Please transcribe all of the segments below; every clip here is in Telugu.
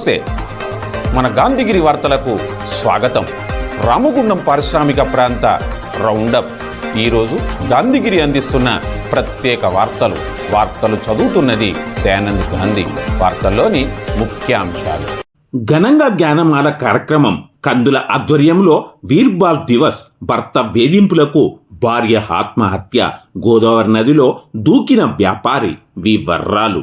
నమస్తే. మన గాంధీగిరి వార్తలకు స్వాగతం. రామగుండం పారిశ్రామిక ప్రాంత రౌండప్. ఈరోజు గాంధీగిరి అందిస్తున్న ప్రత్యేక వార్తలు. వార్తలు చదువుతున్నది దయానంద్ గాంధీ. వార్తల్లోని ముఖ్యాంశాలు. ఘనంగా జ్ఞానమాల కార్యక్రమం కందుల ఆధ్వర్యంలో వీర్బాల్ దివస్ భర్త వేధింపులకు భార్య ఆత్మహత్య. గోదావరి నదిలో దూకిన వ్యాపారి వివర్రాలు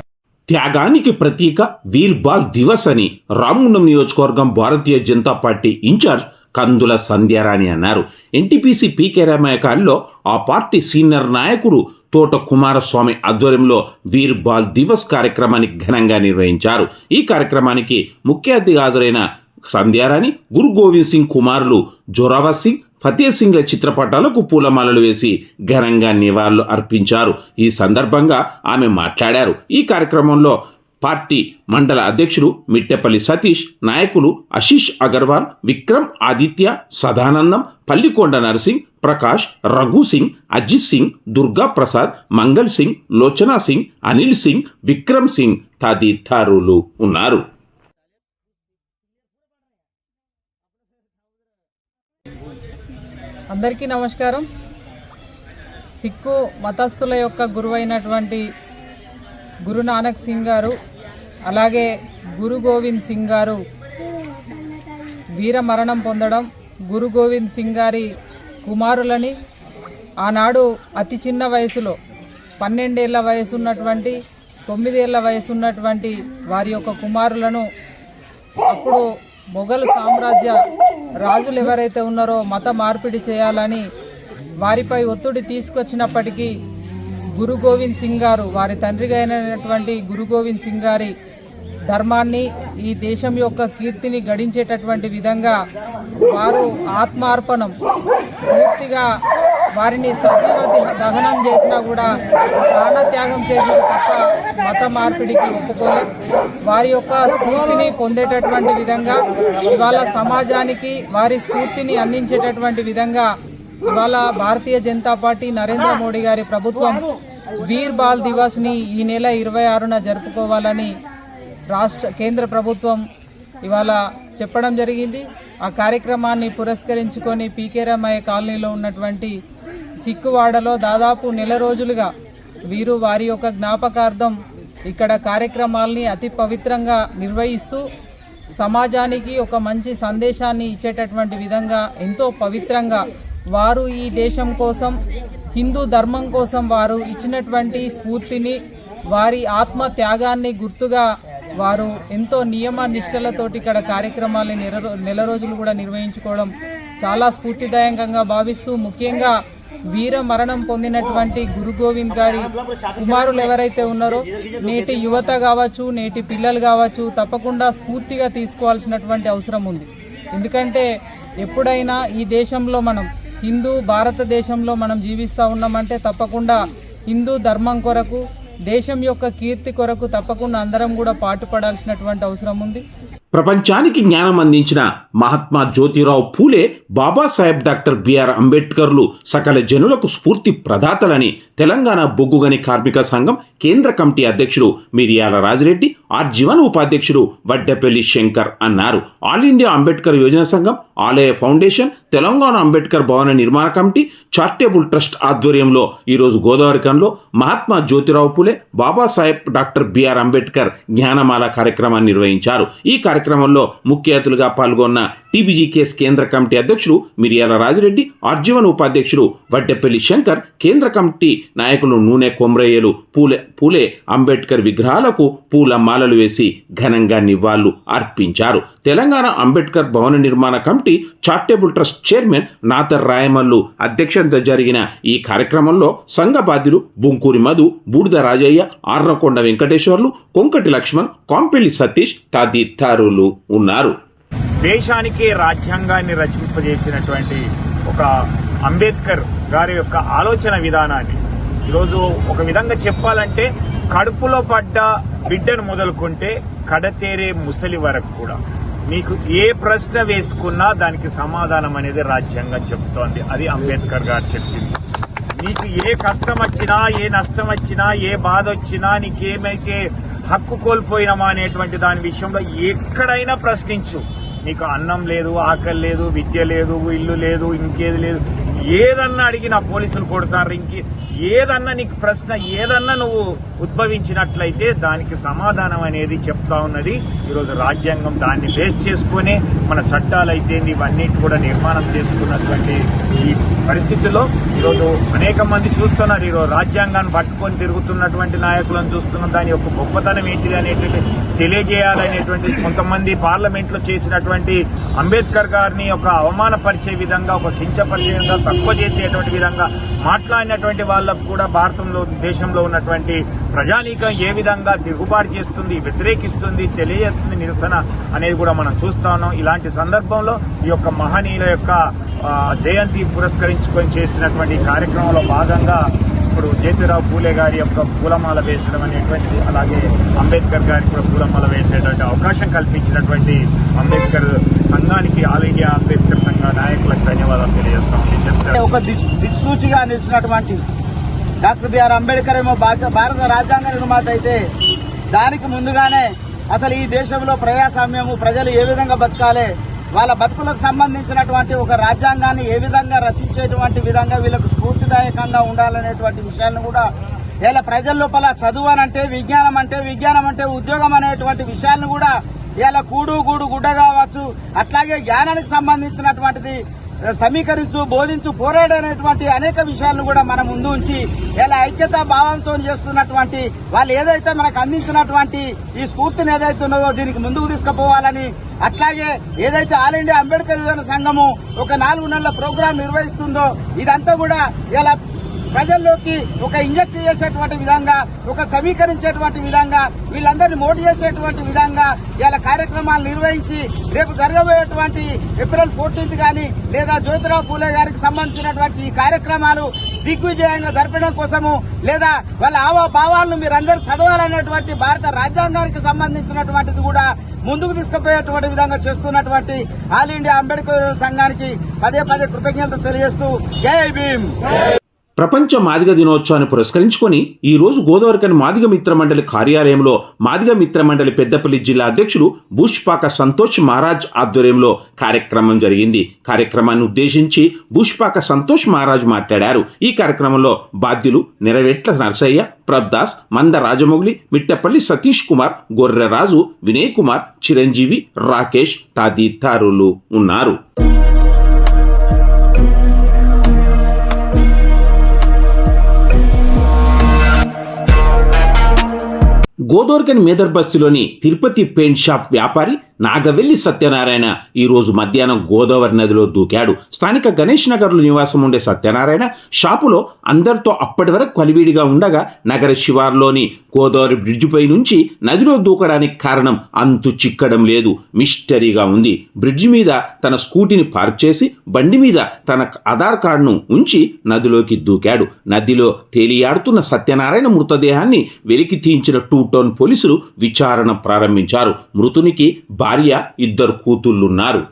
త్యాగానికి ప్రతీక వీర్బాల్ దివస్ అని రామగుండం నియోజకవర్గం భారతీయ జనతా పార్టీ ఇన్ఛార్జ్ కందుల సంధ్యారాణి అన్నారు. ఎన్టీపీసీ పీకే రామయ్య ఆ పార్టీ సీనియర్ నాయకుడు తోట కుమారస్వామి ఆధ్వర్యంలో వీర్బాల్ దివస్ కార్యక్రమాన్ని ఘనంగా నిర్వహించారు. ఈ కార్యక్రమానికి ముఖ్య అతిథి హాజరైన సంధ్యారాణి గురు గోవింద్ సింగ్ కుమారులు జోరావర్ సింగ్ ఫతే సింగ్ల చిత్రపటాలకు పూలమాలలు వేసి ఘనంగా నివాళులు అర్పించారు. ఈ సందర్భంగా ఆమె మాట్లాడారు. ఈ కార్యక్రమంలో పార్టీ మండల అధ్యక్షుడు మిట్టెపల్లి సతీష్ నాయకులు ఆశీష్ అగర్వాల్ విక్రమ్ ఆదిత్య సదానందం పల్లికొండ నరసింగ్ ప్రకాష్ రఘు సింగ్ అజిత్ సింగ్ దుర్గా ప్రసాద్ మంగల్ సింగ్ లోచనా సింగ్ అనిల్ సింగ్ విక్రమ్ సింగ్ తదితరులు ఉన్నారు. అందరికీ నమస్కారం. సిక్కు మతస్థుల యొక్క గురువైనటువంటి గురు నానక్ సింగ్ గారు అలాగే గురు గోవింద్ సింగ్ గారు వీర మరణం పొందడం గురు గోవింద్ సింగ్ గారి కుమారులని ఆనాడు అతి చిన్న వయసులో పన్నెండేళ్ళ వయసు ఉన్నటువంటి తొమ్మిదేళ్ళ వయసు ఉన్నటువంటి వారి యొక్క కుమారులను అప్పుడు మొఘల్ సామ్రాజ్య రాజులు ఎవరైతే ఉన్నారో మత మార్పిడి చేయాలని వారిపై ఒత్తిడి తీసుకొచ్చినప్పటికీ గురు గోవింద్ సింగ్ గారు వారి తండ్రిగా అయినటువంటి గురు గోవింద్ సింగ్ గారి ధర్మాన్ని ఈ దేశం యొక్క కీర్తిని గడించేటటువంటి విధంగా వారు ఆత్మార్పణం పూర్తిగా వారిని సజీవ దహనం చేసినా కూడా ప్రాణత్యాగం చేసిన తప్ప మత మార్పిడికి ఒప్పుకోలేదు. వారి యొక్క స్ఫూర్తిని పొందేటటువంటి విధంగా ఇవాళ సమాజానికి వారి స్ఫూర్తిని అందించేటటువంటి విధంగా ఇవాళ భారతీయ జనతా పార్టీ నరేంద్ర మోడీ గారి ప్రభుత్వం వీర్ బాల్ దివస్ని ఈ నెల ఇరవై ఆరున జరుపుకోవాలని రాష్ట్ర కేంద్ర ప్రభుత్వం ఇవాళ చెప్పడం జరిగింది. ఆ కార్యక్రమాన్ని పురస్కరించుకొని పీకే రామయ్య కాలనీలో ఉన్నటువంటి సిక్కువాడలో దాదాపు నెల రోజులుగా వీరు వారి యొక్క జ్ఞాపకార్థం ఇక్కడ కార్యక్రమాల్ని అతి పవిత్రంగా నిర్వహిస్తూ సమాజానికి ఒక మంచి సందేశాన్ని ఇచ్చేటటువంటి విధంగా ఎంతో పవిత్రంగా వారు ఈ దేశం కోసం హిందూ ధర్మం కోసం వారు ఇచ్చినటువంటి స్ఫూర్తిని వారి ఆత్మ త్యాగాన్ని గుర్తుగా వారు ఎంతో నియమ నిష్టలతోటి ఇక్కడ కార్యక్రమాలని నెల నెల రోజులు కూడా నిర్వహించుకోవడం చాలా స్ఫూర్తిదాయకంగా భావిస్తూ ముఖ్యంగా వీర మరణం పొందినటువంటి గురు గోవింద్ గారి కుమారులు ఎవరైతే ఉన్నారో నేటి యువత కావచ్చు నేటి పిల్లలు కావచ్చు తప్పకుండా స్ఫూర్తిగా తీసుకోవాల్సినటువంటి అవసరం ఉంది. ఎందుకంటే ఎప్పుడైనా ఈ దేశంలో మనం హిందూ భారతదేశంలో మనం జీవిస్తూ ఉన్నామంటే తప్పకుండా హిందూ ధర్మం కొరకు దేశం యొక్క కీర్తి కొరకు తప్పకుండా అందరం కూడా పాటుపడాల్సినటువంటి అవసరం ఉంది. ప్రపంచానికి జ్ఞానం అందించిన మహాత్మా జ్యోతిరావు పూలే బాబాసాహెబ్ డాక్టర్ బిఆర్ అంబేద్కర్లు సకల జనులకు స్ఫూర్తి ప్రదాతలని తెలంగాణ బొగ్గుగని కార్మిక సంఘం కేంద్ర కమిటీ అధ్యక్షుడు మిరియాల రాజిరెడ్డి ఆర్జీవన్ ఉపాధ్యక్షుడు వడ్డెపల్లి శంకర్ అన్నారు. ఆల్ ఇండియా అంబేద్కర్ యోజన సంఘం ఆలయ ఫౌండేషన్ తెలంగాణ అంబేద్కర్ భవన నిర్మాణ కమిటీ చారిటబుల్ ట్రస్ట్ ఆధ్వర్యంలో ఈరోజు గోదావరికంలో మహాత్మా జ్యోతిరావు పూలే బాబాసాహెబ్ డాక్టర్ బిఆర్ అంబేద్కర్ జ్ఞానమాల కార్యక్రమాన్ని నిర్వహించారు. ఈ కార్యక్రమం కార్యక్రమంలో ముఖ్య అతిథులుగా పాల్గొన్న టీబీజీకేఎస్ కేంద్ర కమిటీ అధ్యక్షుడు మిరియాల రాజిరెడ్డి ఆర్జీవన్ ఉపాధ్యక్షుడు వడ్డెపల్లి శంకర్ కేంద్ర కమిటీ నాయకులు నూనె కొమ్రయ్యలు పూలే పూలే అంబేద్కర్ విగ్రహాలకు పూల మాలలు వేసి ఘనంగా నివాళులు అర్పించారు. తెలంగాణ అంబేద్కర్ భవన నిర్మాణ committee charitable trust chairman Nathar Rayamallu అధ్యక్షతన జరిగిన ఈ కార్యక్రమంలో సంఘ బాధ్యులు బుంకూరి మధు బూడిద రాజయ్య ఆర్నకొండ వెంకటేశ్వర్లు కొంకటి లక్ష్మణ్ కాంపెల్లి సతీష్ తదితరులు ఉన్నారు. దేశానికి రాజ్యాంగాన్ని రచింపజేసినటువంటి ఒక అంబేద్కర్ గారి యొక్క ఆలోచన విధానాన్ని. ఈరోజు ఒక విధంగా చెప్పాలంటే కడుపులో పడ్డ బిడ్డను మొదలుకుంటే కడతేరే ముసలి వరకు కూడా. మీకు ఏ ప్రశ్న వేసుకున్నా దానికి సమాధానం అనేది రాజ్యాంగం చెప్తోంది. అది అంబేద్కర్ గారు చెప్పింది. నీకు ఏ కష్టం వచ్చినా ఏ నష్టం వచ్చినా ఏ బాధ వచ్చినా నీకేమైతే హక్కు కోల్పోయినామా అనేటువంటి దాని విషయంలో ఎక్కడైనా ప్రశ్నించు. నీకు అన్నం లేదు ఆకలి లేదు విద్య లేదు ఇల్లు లేదు ఇంకేది లేదు. ఏదన్నా అడిగి నా పోలీసులు కొడతారు. ఇంకే ఏదన్నా నీకు ప్రశ్న ఏదన్నా నువ్వు ఉద్భవించినట్లయితే దానికి సమాధానం అనేది చెప్తా ఉన్నది. ఈరోజు రాజ్యాంగం దాన్ని బేస్ చేసుకుని మన చట్టాలు అయితే ఇవన్నీ కూడా నిర్మాణం చేసుకున్నటువంటి ఈ పరిస్థితుల్లో ఈరోజు అనేక మంది చూస్తున్నారు. ఈరోజు రాజ్యాంగాన్ని పట్టుకొని తిరుగుతున్నటువంటి నాయకులను చూస్తున్నాం దాని యొక్క గొప్పతనం ఏంటిది అనేటువంటి తెలియజేయాలనేటువంటి కొంతమంది పార్లమెంట్లో చేసినటువంటి అంబేద్కర్ గారిని ఒక అవమానపరిచే విధంగా ఒక కించపరిచే విధంగా తక్కువ చేసేటువంటి విధంగా మాట్లాడినటువంటి వాళ్ళకు కూడా భారతంలో దేశంలో ఉన్నటువంటి ప్రజానీకం ఏ విధంగా తిరుగుబాటు చేస్తుంది వ్యతిరేకిస్తుంది తెలియజేస్తుంది నిరసన అనేది కూడా మనం చూస్తా ఉన్నాం. ఇలాంటి సందర్భంలో ఈ యొక్క మహనీయుల యొక్క జయంతి పురస్కరించుకొని చేసినటువంటి కార్యక్రమంలో భాగంగా ఇప్పుడు జ్యోతిరావు పూలే గారి యొక్క పూలమాల వేసడం అనేటువంటిది అలాగే అంబేద్కర్ గారికి కూడా పూలమాల వేసేటువంటి అవకాశం కల్పించినటువంటి అంబేద్కర్ సంఘానికి ఆల్ ఇండియా అంబేద్కర్ సంఘ నాయకులకు ధన్యవాదాలు తెలియజేస్తాం చెప్తారు ఒక దిక్సూచిగా నిలిచినటువంటి డాక్టర్ బిఆర్ అంబేద్కర్ ఏమో భారత రాజ్యాంగ నిర్మాత అయితే దానికి ముందుగానే అసలు ఈ దేశంలో ప్రజాస్వామ్యము ప్రజలు ఏ విధంగా బతకాలి వాళ్ళ బతుకులకు సంబంధించినటువంటి ఒక రాజ్యాంగాన్ని ఏ విధంగా రచించేటువంటి విధంగా వీళ్ళకు స్ఫూర్తిదాయకంగా ఉండాలనేటువంటి విషయాలను కూడా ఇలా ప్రజల లోపల చదువు అంటే విజ్ఞానం అంటే విజ్ఞానం అంటే ఉద్యోగం అనేటువంటి విషయాలను కూడా ఇలా కూడు గూడు గుడ్డ కావచ్చు అట్లాగే జ్ఞానానికి సంబంధించినటువంటిది సమీకరించు బోధించు పోరాడనేటువంటి అనేక విషయాలను కూడా మన ముందు ఉంచి ఇలా ఐక్యతా భావంతో చేస్తున్నటువంటి వాళ్ళు ఏదైతే మనకు అందించినటువంటి ఈ స్ఫూర్తిని ఏదైతే ఉన్నదో దీనికి ముందుకు తీసుకుపోవాలని అట్లాగే ఏదైతే ఆల్ ఇండియా అంబేద్కర్ యువజన సంఘము ఒక నాలుగు నెలల ప్రోగ్రాం నిర్వహిస్తుందో ఇదంతా కూడా ఇలా ప్రజల్లోకి ఒక ఇంజెక్ట్ చేసేటువంటి విధంగా ఒక సమీకరించేటువంటి విధంగా వీళ్ళందరినీ మోటి చేసేటువంటి విధంగా ఇలా కార్యక్రమాలు నిర్వహించి రేపు జరగబోయేటువంటి ఏప్రిల్ ఫోర్టీన్త్ కానీ లేదా జ్యోతిరావు పూలే గారికి సంబంధించినటువంటి ఈ కార్యక్రమాలు దిగ్విజయంగా జరపడం కోసము లేదా వాళ్ళ ఆవా భావాలను మీరందరూ చదవాలనేటువంటి భారత రాజ్యాంగానికి సంబంధించినటువంటిది కూడా ముందుకు తీసుకుపోయేటువంటి విధంగా చేస్తున్నటువంటి ఆల్ ఇండియా అంబేద్కర్ సంఘానికి పదే పదే కృతజ్ఞతలు తెలియజేస్తూ జై భీమ్! ప్రపంచ మాదిగ దినోత్సవాన్ని పురస్కరించుకొని ఈరోజు గోదావరికని మాదిగ మిత్ర మండలి కార్యాలయంలో మాదిగ మిత్ర మండలి పెద్దపల్లి జిల్లా అధ్యక్షుడు భూష్పాక సంతోష్ మహారాజ్ ఆధ్వర్యంలో కార్యక్రమం జరిగింది. కార్యక్రమాన్ని ఉద్దేశించి భూష్పాక సంతోష్ మహారాజ్ మాట్లాడారు. ఈ కార్యక్రమంలో బాధ్యులు నెరవేట్ల నరసయ్య ప్రభదాస్ మంద రాజమౌళి మిట్టపల్లి సతీష్ కుమార్ గొర్రెరాజు వినయ్ కుమార్ చిరంజీవి రాకేష్ తదితరులు ఉన్నారు. గోదోర్గన్ మేదర్ బస్సులోని తిరుపతి పెయింట్ షాప్ వ్యాపారి నాగవెల్లి సత్యనారాయణ ఈరోజు మధ్యాహ్నం గోదావరి నదిలో దూకాడు. స్థానిక గణేష్ నగర్లో నివాసం ఉండే సత్యనారాయణ షాపులో అందరితో అప్పటి వరకు కలివిడిగా ఉండగా నగర శివార్లోని గోదావరి బ్రిడ్జిపై నుంచి నదిలో దూకడానికి కారణం అంతు చిక్కడం లేదు. మిస్టరీగా ఉంది. బ్రిడ్జి మీద తన స్కూటీని పార్క్ చేసి బండి మీద తన ఆధార్ కార్డును ఉంచి నదిలోకి దూకాడు. నదిలో తేలియాడుతున్న సత్యనారాయణ మృతదేహాన్ని వెలికి తీయించిన టూ టౌన్ పోలీసులు విచారణ ప్రారంభించారు. మృతునికి భార్య ఇద్దరు కూతుళ్ళున్నారు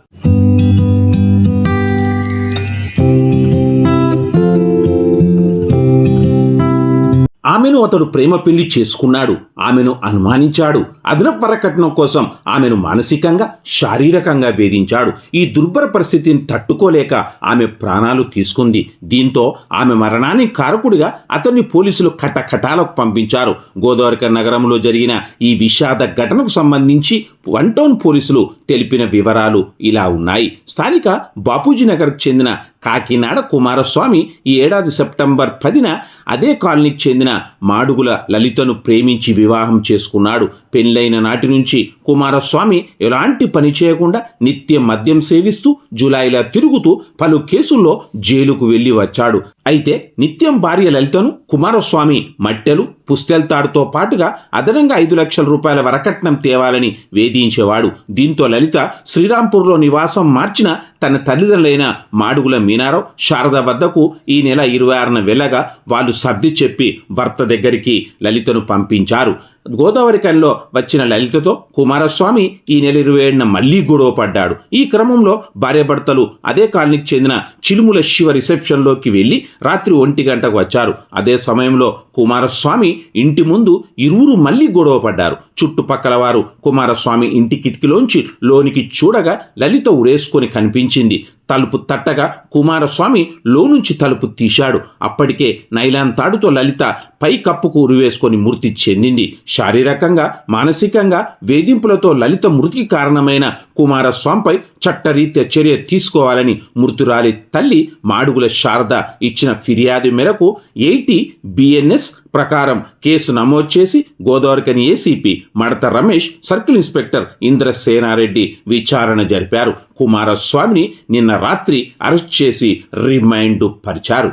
ఆమెను అతడు ప్రేమ పెళ్ళి చేసుకున్నాడు. ఆమెను అనుమానించాడు. అదనపు వరకట్నం కోసం ఆమెను మానసికంగా శారీరకంగా వేధించాడు. ఈ దుర్భర పరిస్థితిని తట్టుకోలేక ఆమె ప్రాణాలు తీసుకుంది. దీంతో ఆమె మరణానికి కారకుడిగా అతన్ని పోలీసులు కటకటాలకు పంపించారు. గోదావరిక నగరంలో జరిగిన ఈ విషాద ఘటనకు సంబంధించి వన్ టౌన్ పోలీసులు తెలిపిన వివరాలు ఇలా ఉన్నాయి. స్థానిక బాపూజీ నగర్కు చెందిన కాకినాడ కుమారస్వామి ఈ ఏడాది సెప్టెంబర్ పదిన అదే కాలనీకి చెందిన మాడుగుల లలితను ప్రేమించి వివాహం చేసుకున్నాడు. పెళ్ళైన నాటి నుంచి కుమారస్వామి ఎలాంటి పని చేయకుండా నిత్యం మద్యం సేవిస్తూ జులైలా తిరుగుతూ పలు కేసుల్లో జైలుకు వెళ్ళి వచ్చాడు. అయితే నిత్యం భార్య లలితను కుమారస్వామి మట్టెలు పుస్తెల్తాడుతో పాటుగా అదనంగా ఐదు లక్షల రూపాయల వరకట్నం తేవాలని వేధించేవాడు. దీంతో లలిత శ్రీరాంపూర్లో నివాసం మార్చిన తన తల్లిదండ్రులైన మాడుగుల మీనారావు శారద వద్దకు ఈ నెల ఇరవై ఆరున వెళ్ళగా వాళ్ళు సర్ది చెప్పి భర్త దగ్గరికి లలితను పంపించారు. గోదావరి కల్లో వచ్చిన లలితతో కుమారస్వామి ఈ నెల ఇరవై ఏడున మళ్ళీ గొడవ పడ్డాడు. ఈ క్రమంలో భార్యాభర్తలు అదే కాలనీకి చెందిన చిలుముల శివ రిసెప్షన్లోకి వెళ్ళి రాత్రి ఒంటి గంటకు వచ్చారు. అదే సమయంలో కుమారస్వామి ఇంటి ముందు ఇరువురు మళ్ళీ గొడవ పడ్డారు. చుట్టుపక్కల వారు కుమారస్వామి ఇంటి కిటికీలోంచి లోనికి చూడగా లలిత ఉరేసుకొని కనిపించారు. 经历 తలుపు తట్టగా కుమారస్వామి లోనుంచి తలుపు తీశాడు. అప్పటికే నైలాన్ తాడుతో లలిత పై కప్పుకు ఉరివేసుకొని మృతి చెందింది. శారీరకంగా మానసికంగా వేధింపులతో లలిత మృతికి కారణమైన కుమారస్వామిపై చట్టరీత్యా చర్య తీసుకోవాలని మృతురాలి తల్లి మాడుగుల శారద ఇచ్చిన ఫిర్యాదు మేరకు ఎయిటీ బిఎన్ఎస్ ప్రకారం కేసు నమోదు చేసి గోదావరికని ఏసీపీ మడత రమేష్ సర్కిల్ ఇన్స్పెక్టర్ ఇంద్రసేనారెడ్డి విచారణ జరిపారు. కుమారస్వామిని నిన్న రాత్రి అరెస్ట్ చేసి రిమైండ్ పరిచారు.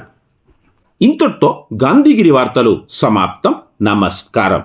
ఇంతటితో గాంధీగిరి వార్తలు సమాప్తం. నమస్కారం.